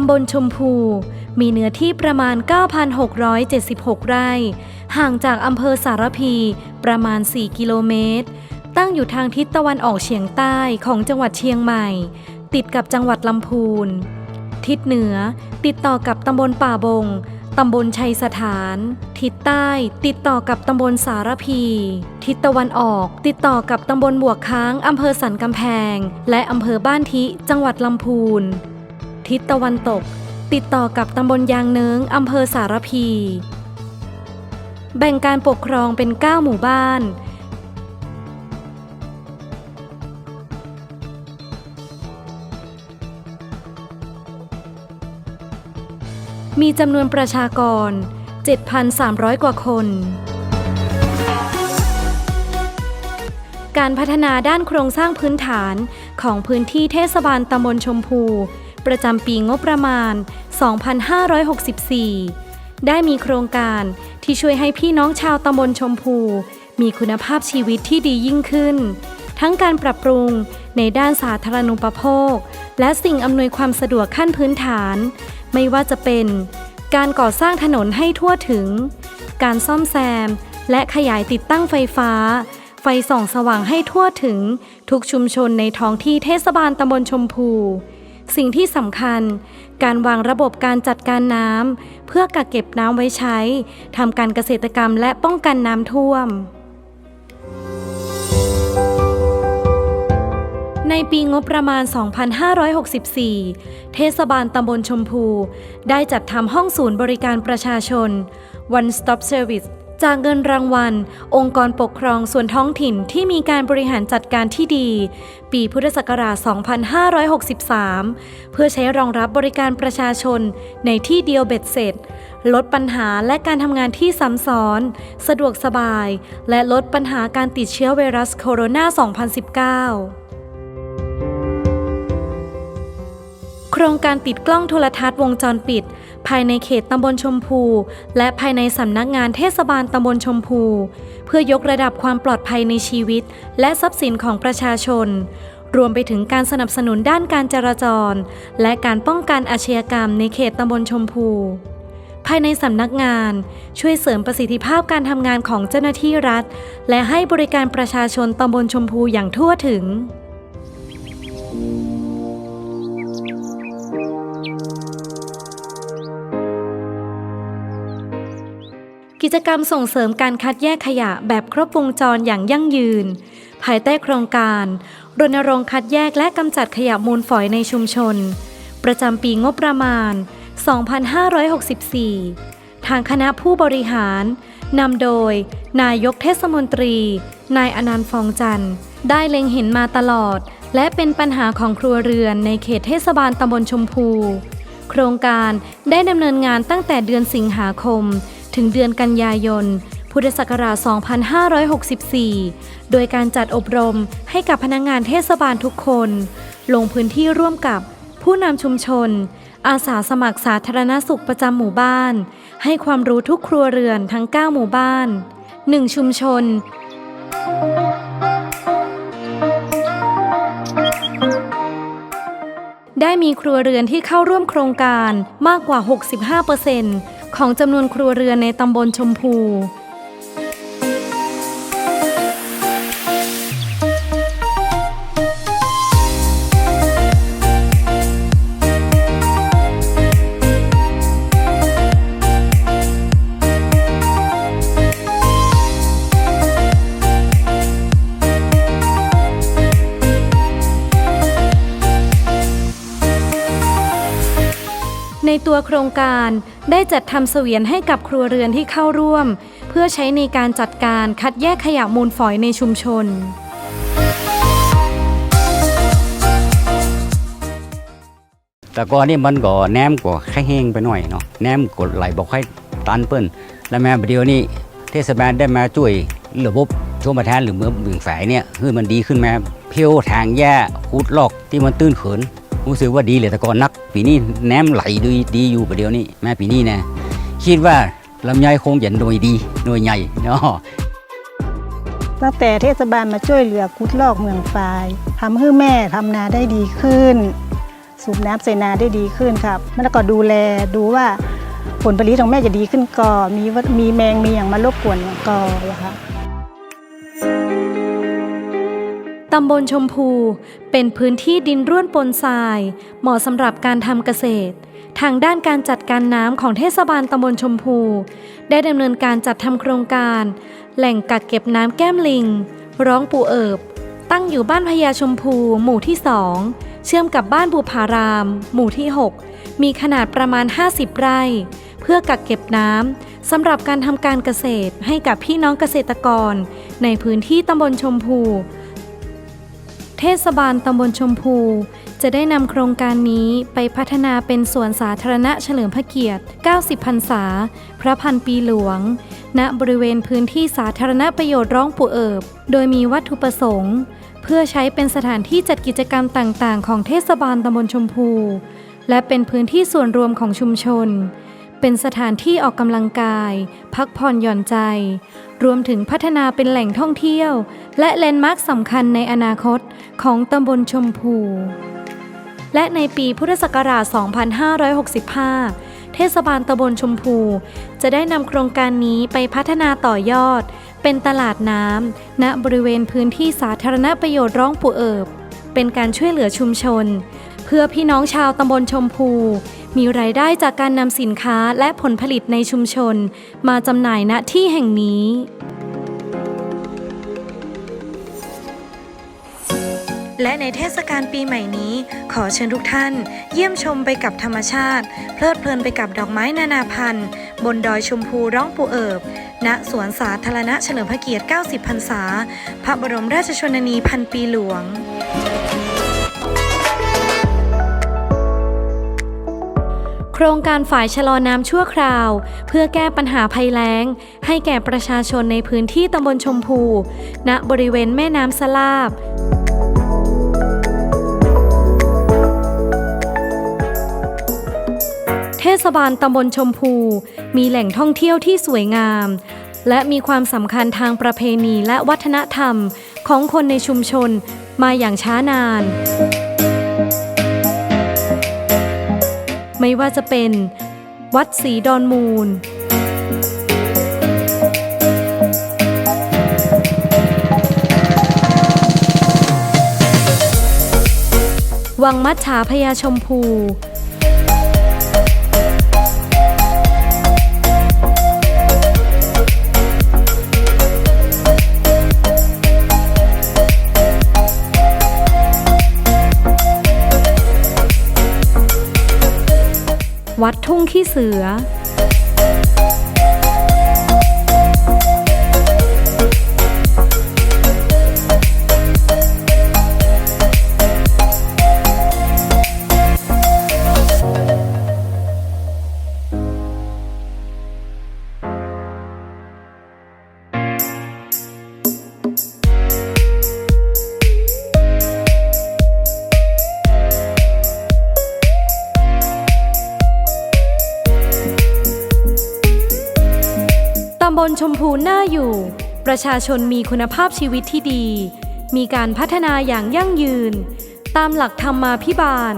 ำบลชมพู มีเนื้อที่ประมาณ 9,676 ไร่ ห่างจากอำเภอสารพีประมาณ 4 กิโลเมตร ตั้งอยู่ทางทิศตะวันออกเฉียงใต้ของจังหวัดเชียงใหม่ ติดกับจังหวัดลำพูน ทิศเหนือติดต่อกับตำบลป่าบง ตำบลชัยสถาน ทิศใต้ติดต่อกับตำบลสารพี ทิศตะวันออกติดต่อกับตำบลบวกค้างอำเภอสันกำแพง และอำเภอบ้านทิจังหวัดลำพูน ทิศตะวันตก ติดต่อกับตำบลยางเนิงอำเภอสารพี แบ่งการปกครองเป็น 9 หมู่บ้าน มีจำนวนประชากร 7,300 กว่าคน การพัฒนาด้านโครงสร้างพื้นฐานของพื้นที่เทศบาลตำบลชมพู ประจำปีงบประมาณ 2564 ได้มีโครงการที่ช่วยให้พี่น้องชาวตำบลชมพู มีคุณภาพชีวิตที่ดียิ่งขึ้น ทั้งการปรับปรุงในด้านสาธารณูปโภค และสิ่งอำนวยความสะดวกขั้นพื้นฐาน ไม่ว่าจะเป็น การก่อสร้างถนนให้ทั่วถึง การซ่อมแซม และขยายติดตั้งไฟฟ้าไฟส่องสว่างให้ทั่วถึงทุกชุมชนในท้องที่เทศบาลตำบลชมพู สิ่งที่สำคัญ การวางระบบการจัดการน้ำเพื่อกักเก็บน้ำไว้ใช้ทำการเกษตรกรรมและป้องกันน้ำท่วม ในปีงบประมาณ 2564 เทศบาลตำบลชมพู ได้จัดทำห้องศูนย์บริการประชาชน One Stop Service จากเงินรางวัล องค์กรปกครองส่วนท้องถิ่นที่มีการบริหารจัดการที่ดี ปีพุทธศักราช 2563 เพื่อใช้รองรับบริการประชาชนในที่เดียวเบ็ดเสร็จ ลดปัญหาและการทำงานที่ซ้ำซ้อน สะดวกสบาย และลดปัญหาการติดเชื้อไวรัสโคโรนา 2019 โครงการติดกล้องโทรทัศน์วงจรปิด ภายในเขตตำบลชมพู และภายในสำนักงานเทศบาลตำบลชมพู เพื่อยกระดับความปลอดภัยในชีวิต และทรัพย์สินของประชาชน รวมไปถึงการสนับสนุนด้านการจราจร และการป้องกันอาชญากรรมในเขตตำบลชมพูภายในสำนักงาน ช่วยเสริมประสิทธิภาพการทำงานของเจ้าหน้าที่รัฐ และให้บริการประชาชนตำบลชมพูอย่างทั่วถึง กิจกรรมส่งเสริมการคัดแยกขยะแบบครบวงจรอย่างยั่งยืน ภายใต้โครงการ รณรงค์คัดแยกและกำจัดขยะมูลฝอยในชุมชน ประจำปีงบประมาณ 2564 ทางคณะผู้บริหารนำโดย นายกเทศมนตรี นายอนันต์ฟองจันทร์ ได้เล็งเห็นมาตลอด และเป็นปัญหาของครัวเรือนในเขตเทศบาลตำบลชมพู โครงการได้ดำเนินงานตั้งแต่เดือนสิงหาคม ถึงเดือนกันยายน พุทธศักราช 2564 โดยการจัดอบรมให้กับพนักงงานเทศบาลทุกคน ลงพื้นที่ร่วมกับผู้นำชุมชน อาสาสมัครสาธารณสุขประจำหมู่บ้าน ให้ความรู้ทุกครัวเรือนทั้ง 9 หมู่บ้าน 1 ชุมชน ได้มีครัวเรือนที่เข้าร่วมโครงการมากกว่า 65% ของจำนวนครัวเรือนในตำบลชมพู ตัวโครงการได้จัดทำเสวียนให้กับครัวเรือนที่เข้าร่วม เพื่อใช้ในการจัดการคัดแยกขยะมูลฝอยในชุมชน แต่ก่อนนี่มันก็แนมก็แค่แห้งไปหน่อยเนาะแนมกดไหลบอกให้ตันเปิ้นแล้วแม่เดียวนี้เทศบาลได้มาช่วยระบบชมประทานหรือเมืองเมืองแฝงเนี่ยคือมันดีขึ้นมาเพียวทางแย่ขุดลอกที่มันตื้นเขิน รู้สึกว่าดีเลยแต่ก่อนนัก ปีนี้แหนมไหลดีดีอยู่ประเดี๋ยวนี้แม่ปีนี้นะคิดว่าลำไยคงจะหน่วยดีหน่วยใหญ่เนาะตั้งแต่เทศบาลมาช่วยเหลือคุดลอกเมืองฝายทำให้แม่ทำนาได้ดีขึ้น สูบน้ำใส่นาได้ดีขึ้นครับแล้วก็ดูแลดูว่าผลผลิตของแม่จะดีขึ้นก็มีว่ามีแมงมีอย่างมารบกวนก็นะคะ ตำบลชมพู เป็นพื้นที่ดินร่วนปนทราย เหมาะสำหรับการทำเกษตร ทางด้านการจัดการน้ำของเทศบาลตำบลชมพู ได้ดำเนินการจัดทำโครงการ แหล่งกักเก็บน้ำแก้มลิง ร้องปูเอิบ ตั้งอยู่บ้านพญาชมพู หมู่ที่2เชื่อมกับบ้านบุพาราม หมู่ที่ 6 มีขนาดประมาณ 50 ไร่ เพื่อกักเก็บน้ำสำหรับการทำการเกษตรให้กับพี่น้องเกษตรกร ในพื้นที่ตำบลชมพู ทศบาลตำบลชมพู จะได้นำโครงการนี้ไปพัฒนาเป็นสวนสาธารณะเฉลิมพระเกียรติ 90 พรรษา พระพันปีหลวง ณ บริเวณพื้นที่สาธารณประโยชน์ร้องปู่เอิบ โดยมีวัตถุประสงค์ เพื่อใช้เป็นสถานที่จัดกิจกรรมต่าง ๆ ของเทศบาลตำบลชมพู และเป็นพื้นที่ส่วนรวมของชุมชน เป็นสถานที่ออกกำลังกาย พักผ่อนหย่อนใจ รวมถึงพัฒนาเป็นแหล่งท่องเที่ยว และแลนด์มาร์คสำคัญในอนาคตของตำบลชมพู และในปีพุทธศักราช 2565 เทศบาลตำบลชมพู จะได้นำโครงการนี้ไปพัฒนาต่อยอด เป็นตลาดน้ำณบริเวณพื้นที่สาธารณประโยชน์ร้องปู่เอิบ เป็นการช่วยเหลือชุมชน เพื่อพี่น้องชาวตำบลชมพู มีรายได้จากการนำสินค้าและผลผลิตในชุมชน มาจำหน่ายณที่แห่งนี้ และในเทศกาลปีใหม่นี้ ขอเชิญทุกท่าน เยี่ยมชมไปกับธรรมชาติ เพลิดเพลินไปกับดอกไม้นานาพันธุ์ บนดอยชมพูร้องปูเอิบ ณสวนสาธารณะเฉลิมพระเกียรติ 90 พรรษา พระบรมราชชนนีพันปีหลวง โครงการฝ่ายชะลอน้ำชั่วคราว เพื่อแก้ปัญหาภัยแล้ง ให้แก่ประชาชนในพื้นที่ตำบลชมพู ณบริเวณแม่น้ำสลาบเทศบาลตำบลชมพู มีแหล่งท่องเที่ยวที่สวยงาม และมีความสำคัญทางประเพณีและวัฒนธรรมของคนในชุมชนมาอย่างช้านาน ไม่ว่าจะเป็น วัดศรีดอนมูล วังมัชชาพยาชมพู วัดทุ่งขี้เสือำบลชมพูน่าอยู่ ประชาชนมีคุณภาพชีวิตที่ดี มีการพัฒนาอย่างยั่งยืน ตามหลักธรรมาภิบาล